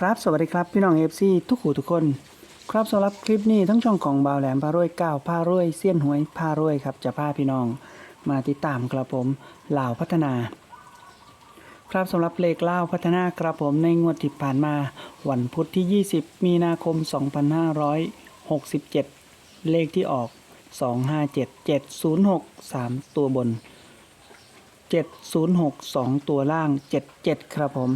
ครับสวัสดีครับพี่น้องเอฟซีทุกหูทุกคน ครับสำหรับคลิปนี้ทั้งช่องของบาวแหลมพารวยเก้าพารวยเสี้ยนหวยพารวยครับจะพาพี่น้อง มาติดตามครับผมเหล่าวพัฒนา ครับสำหรับเลขเล่าวพัฒนากระผมในงวดที่ผ่านมา วันพุธที่ 20 มีนาคม 2567 เลขที่ออก 257 706 3 ตัวบน 706 2 ตัวล่าง 77 ครับผม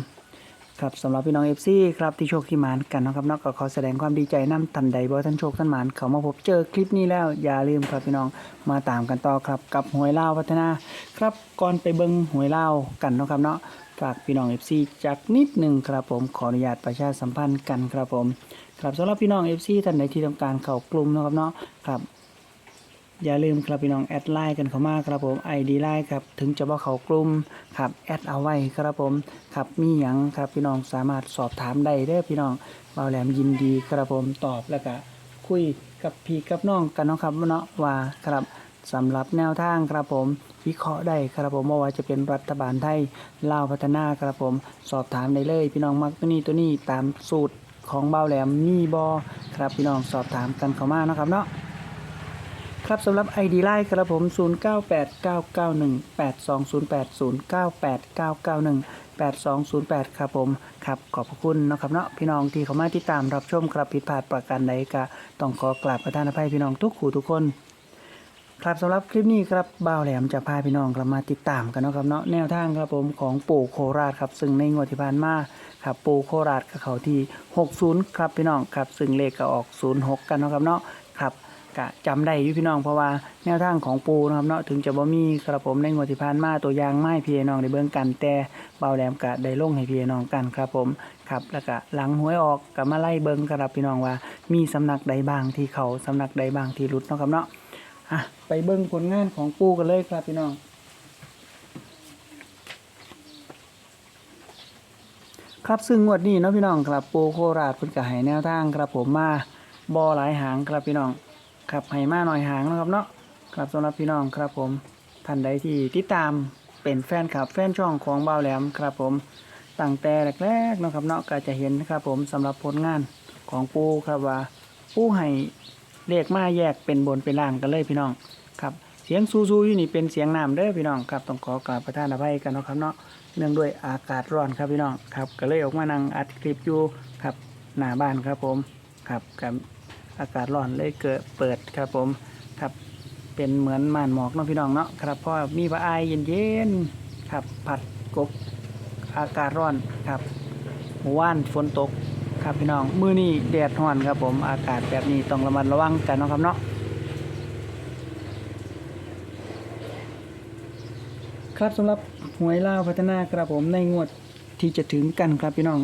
ครับสำหรับพี่น้อง FC ครับที่โชคที่หมานกันนะครับเนอกก็ขอแสดงความดีใจน้ำทันใดบ่ท่านโชคท่านหมานเขามาพบเจอคลิปนี้แล้วอย่าลืมครับพี่น้องมาตามกันต่อครับกับหวยเล่าพัฒนาครับก่อนไปเบิ่งหวยเล่ากันนะครับเนาะฝากพี่น้อง FC จากนิดหนึ่งครับผมขออนุญาตประชาสัมพันธ์กันครับผมครับสำหรับพี่น้อง FC ท่านใดที่ต้องการเข้ากลุ่มนะครับเนาะครับ อย่าลืมครับพี่น้องแอดไลน์กันเข้ามาครับผม ID ไลน์ครับถึงจะว่าเขากลุ่มครับแอดเอาไว้ครับผมครับมีหยังครับพี่น้องสามารถสอบถามได้เด้อพี่น้องเบาแหลมยินดีครับผมตอบแล้วก็คุยกับพี่กับน้องกันเนาะครับเนาะว่าครับสำหรับแนวทางครับผมวิเคราะห์ได้ครับผมว่าจะเป็นรัฐบาลไทยลาวพัฒนาครับผม สอบถามได้เลย พี่น้องมักตัวนี้ตัวนี้ตามสูตรของเบาแหลมมีบอครับพี่น้องสอบถามกันเข้ามานะครับเนาะ ครับสำหรับ ID ไลน์ครับผม 09899182080989918208 ครับผม ครับขอบคุณนะครับเนาะพี่น้องที่เข้ามาติดตามรับชมครับผิดพลาดประการใดก็ต้องขอกราบประทานอภัยพี่น้องทุกขู่ทุกคน ครับสำหรับคลิปนี้ครับบ่าวแหลมจะพาพี่น้องกลับมาติดตามกันนะครับเนาะแนวทางครับผมของปู่โคราชครับซึ่งในงวดที่ผ่านมาครับปู่โคราชกับเขาที่ 60 ครับพี่น้องครับซึ่งเลขก็ออก 06 กันนะครับเนาะครับ ก็จำได้อยู่พี่น้องเพราะว่าแนวทางของปูนะครับเนาะถึงจะบ่มีครับผมในงวดที่ผ่านมาตัวอย่างไม่พี่น้องได้เบิ่งกันแต่เบาแหลมก็ได้ลงให้พี่น้องกันครับผมครับแล้วก็หลังหวยออกก็มาไล่เบิ่งครับพี่น้องว่า มีสำนักใดบางที่เขาสำนักใดบางที่หลุดเนาะครับเนาะอะไปเบิ่งผลงานของปูกันเลยครับพี่น้องครับซึ่งงวดนี้เนาะพี่น้องครับปูโคราชเพิ่นก็ให้แนวทางครับผมมาบ่หลายหางครับพี่น้อง ครับให้มาหน่อยหางนะครับเนาะครับสำหรับพี่น้องครับผมท่านใดที่ติดตามเป็นแฟนคลับแฟนช่องของบ่าวแหลมครับผมตั้งแต่แรกๆนะครับเนาะก็จะเห็นครับผมสำหรับผลงานของปูครับว่าปูให้เลขมาแยกเป็นบนเป็นล่างกันเลยพี่น้องครับเสียงซูซูอยู่นี่เป็นเสียงน้ำเด้อพี่น้องครับต้องขอกราบประทานอภัยกันนะครับเนาะเนื่องด้วยอากาศร้อนครับพี่น้องครับก็เลยออกมานั่งอัดคลิปอยู่ครับหน้าบ้านครับผมครับกับ อากาศร้อนเลยเกิดเปิดครับผมครับเป็นเหมือนม่านหมอกเนาะพี่น้องเนาะครับเพราะมีพระอายเย็นๆครับผัดกบอากาศร้อนครับว่านฝนตกครับพี่น้องมือนี้แดดร้อนครับผมอากาศแบบนี้ต้องระมัดระวังกันนะครับเนาะครับสำหรับหวยล่าวพัฒนาครับผมในงวดที่จะถึงกันครับพี่น้อง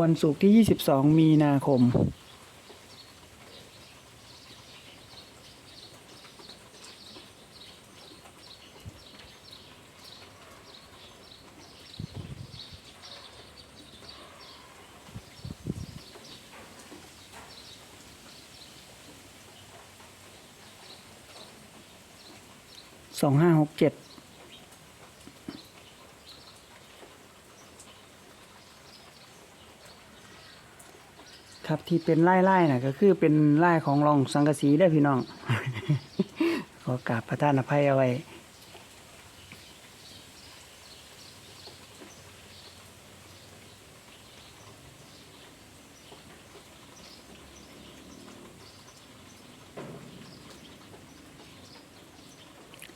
วันศุกร์ที่ 22 มีนาคม สองห้าหกเจ็ด ครับที่เป็นไล่ไล่น่ะก็คือเป็นไล่ของรองสังกะสีได้พี่น้อง ขอกราบประทานอภัยเอาไว้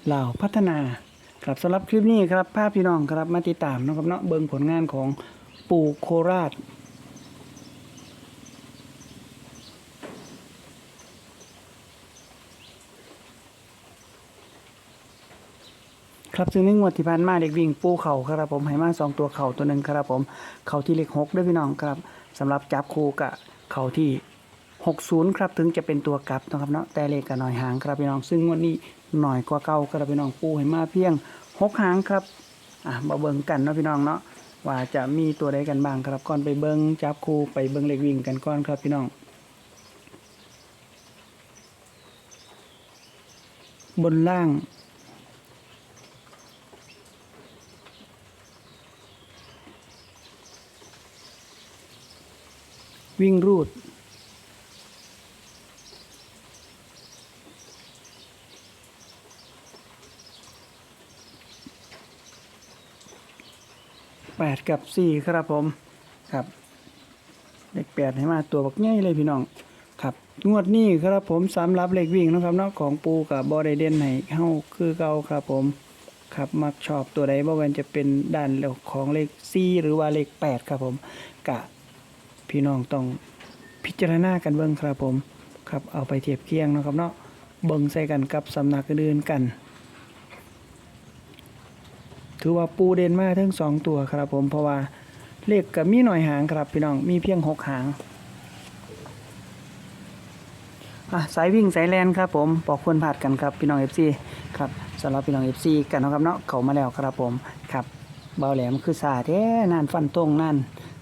เหล่าพัฒนาครับสำหรับคลิปนี้ครับภาพพี่น้องครับมาติดตามนะครับเนาะเบิงผลงานของปู่โคราช ครับซึ่งในงวดที่ผ่านมาเด็กวิ่งปูเข่าครับผมให้มาสองตัวเข่าตัวหนึ่งครับผมเข่าที่เลขหกด้วยพี่น้องครับสำหรับจับคู่กับเข่าที่60ครับถึงจะเป็นตัวกลับนะครับเนาะแต่เลขก็หน่อยหางครับพี่น้อง ซึ่งงวดนี้หน่อยกว่าเก่าครับพี่น้องปูให้มาเพียงหกหางครับอะมาเบิ่งกันเนาะพี่น้องเนาะว่าจะมีตัวใดกันบ้างครับก่อนไปเบิ่งจับคู่ไปเบิ่งเลขวิ่งกันก่อนครับพี่น้อง บนล่าง วิ่งรูด แปดกับสี่ครับผม ครับเลขแปดให้มาตัวบักใหญ่เลยพี่น้อง ครับ งวดนี้ครับผมสำหรับเลขวิ่งนะครับเนาะของปูกับบอไดเดนให้เฮาคือเก่าครับผม ครับ มักชอบตัวใดบ่ว่าจะเป็นด้านของเลขสี่หรือว่าเลขแปดครับผมกะ พี่น้องต้องพิจารณากันเบิ่งครับผมครับเอาไปเทียบเคียงนะครับเนาะเบิ่งใส่กันกับสำนักอื่นกัน ถือว่าปูเด่นมากทั้งสองตัวครับผมเพราะว่าเลขกับมีหน่อยหางครับพี่น้องมีเพียงหกหางอะสายวิ่งสายแลนครับผมปอกควรผ่าดกันครับพี่น้อง FC ครับสำหรับพี่น้อง FC กันนะครับเนาะเขามาแล้วครับผมครับ เบาแหลมคือสาแท้นานฟันตรงนั่น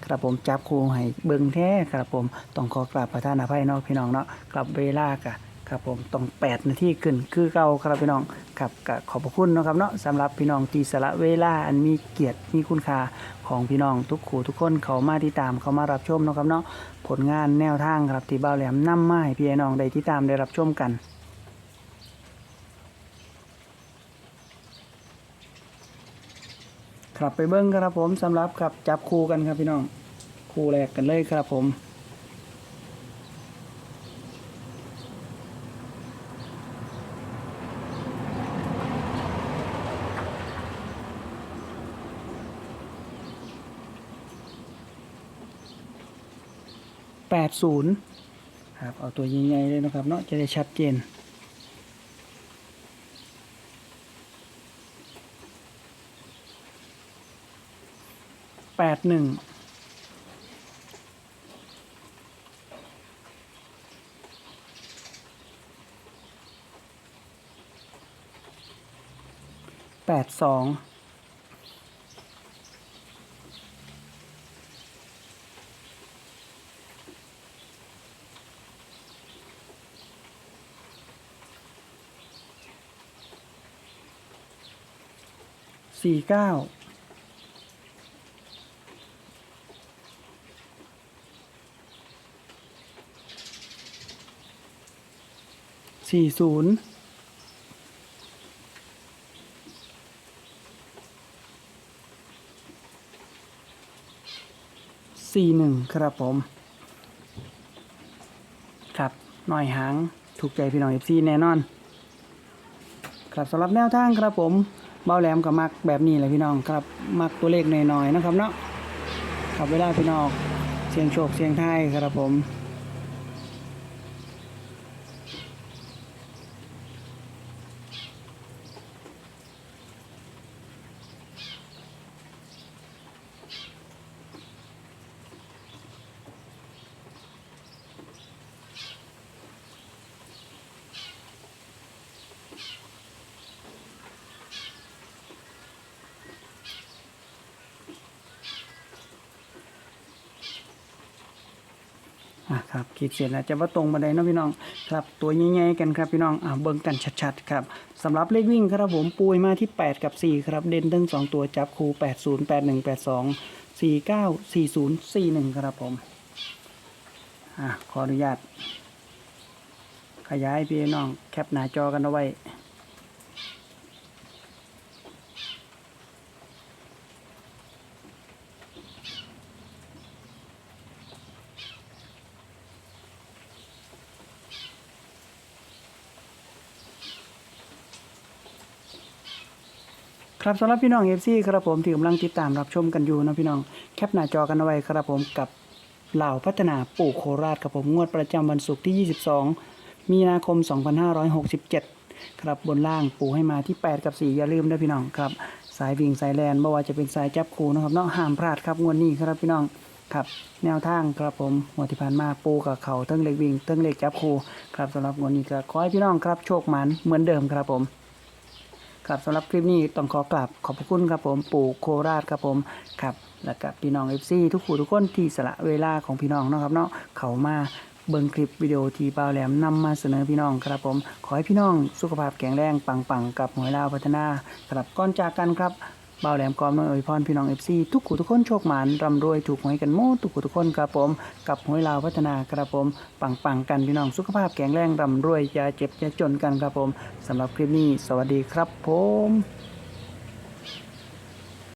ครับผมจับครูให้เบิ่งแท้ครับผมต้องขอกราบประทานอภัยเนาะพี่น้องเนาะกลับเวลากะครับผมต้อง8นาทีขึ้นคือเก่าครับพี่น้องครับกขอบพระคุณนะครับเนาะสำหรับพี่น้องที่สละเวลาอันมีเกียรติมีคุณค่าของพี่น้องทุกขู่ทุกคนเขามาที่ตามเขามารับชมเนาะครับเนาะผลงานแนวทางครับที่เบาแหลมนำมาให้พี่น้องได้ที่ตามได้รับชมกัน ครับไปเบิ้งครับผมสำหรับครับจับคู่กันครับพี่น้องคู่แรกกันเลยครับผมแปดศูนย์ครับ เอาตัวใหญ่ๆเลยนะครับ เนาะจะได้ชัดเจน แปด หนึ่งแปดสองสี่เก้า สี่ศูนย์สี่หนึ่งครับผม ครับหน่อยหางถูกใจพี่น้องเอฟซีแน่นอน ครับสำหรับแนวทางครับผมเบาแหลมกับมักแบบนี้แหละพี่น้องครับมักตัวเลขหน่อยๆนะครับเนาะครับเวลาพี่น้องเสียงโชคเสียงไทายครับผม ครับขีดเส้นอาจจะว่าตรงบันไดเนาะพี่น้องครับตัวใหญ่ๆกันครับพี่น้องอ่าเบิ่งกันชัดๆครับสำหรับเลขวิ่งครับผมปูยมาที่ 8 กับ 4 ครับเด่นทั้งสองตัวจับคู80 81 82 49 40 41 ครับผมอะขออนุญาตขยายพี่น้องแคปหน้าจอกันเอาไว้ ครับสำหรับพี่น้องเอฟซีครับผมที่กำลังติดตามรับชมกันอยู่นะพี่น้องแคปหน้าจอกันเอาไว้ครับผมกับเหล่าพัฒนาปู่โคราชครับผมงวดประจำวันศุกร์ที่ 22 มีนาคม 2567 ครับบนล่างปู่ให้มาที่ 8 กับ 4 อย่าลืมนะพี่น้องครับสายวิ่งสายแลนไม่ว่าจะเป็นสายจับคูนะครับเนาะห้ามพลาดครับงวดนี้ครับพี่น้องครับแนวทางครับผมงวดที่ผ่านมาปูกับเขาทั้งเล็กวิ่งทั้งเล็กจับคูครับสำหรับงวดนี้ก็ขอให้พี่น้องครับโชคหมันเหมือนเดิมครับผม ครับสำหรับคลิปนี้ต้องขอกราบขอบพระคุณครับผมปู่โคราชครับผมครับและกับพี่น้องเอฟซีทุกคู่ทุกคนที่สละเวลาของพี่น้องเนาะครับเนาะเขามาเบิ่งคลิปวิดีโอที่เปาแหลมนำมาเสนอพี่น้องครับผม ขอให้พี่น้องสุขภาพแข็งแรงปังๆ กับหวยลาวพัฒนาสำหรับก้อนจากกันครับ บ่าวแหลมกอมน้อยอวยพรพี่น้องเอฟซีทุกขู่ทุกคนโชคหมานร่ำรวยถูกหวยกันโม่ทุกขู่ทุกคนครับผม กับหวยลาวพัฒนาครับผม ปังปังกันพี่น้องสุขภาพแข็งแรงร่ำรวยอย่าเจ็บอย่าจนกันครับผมสำหรับคลิปนี้ สวัสดีครับผม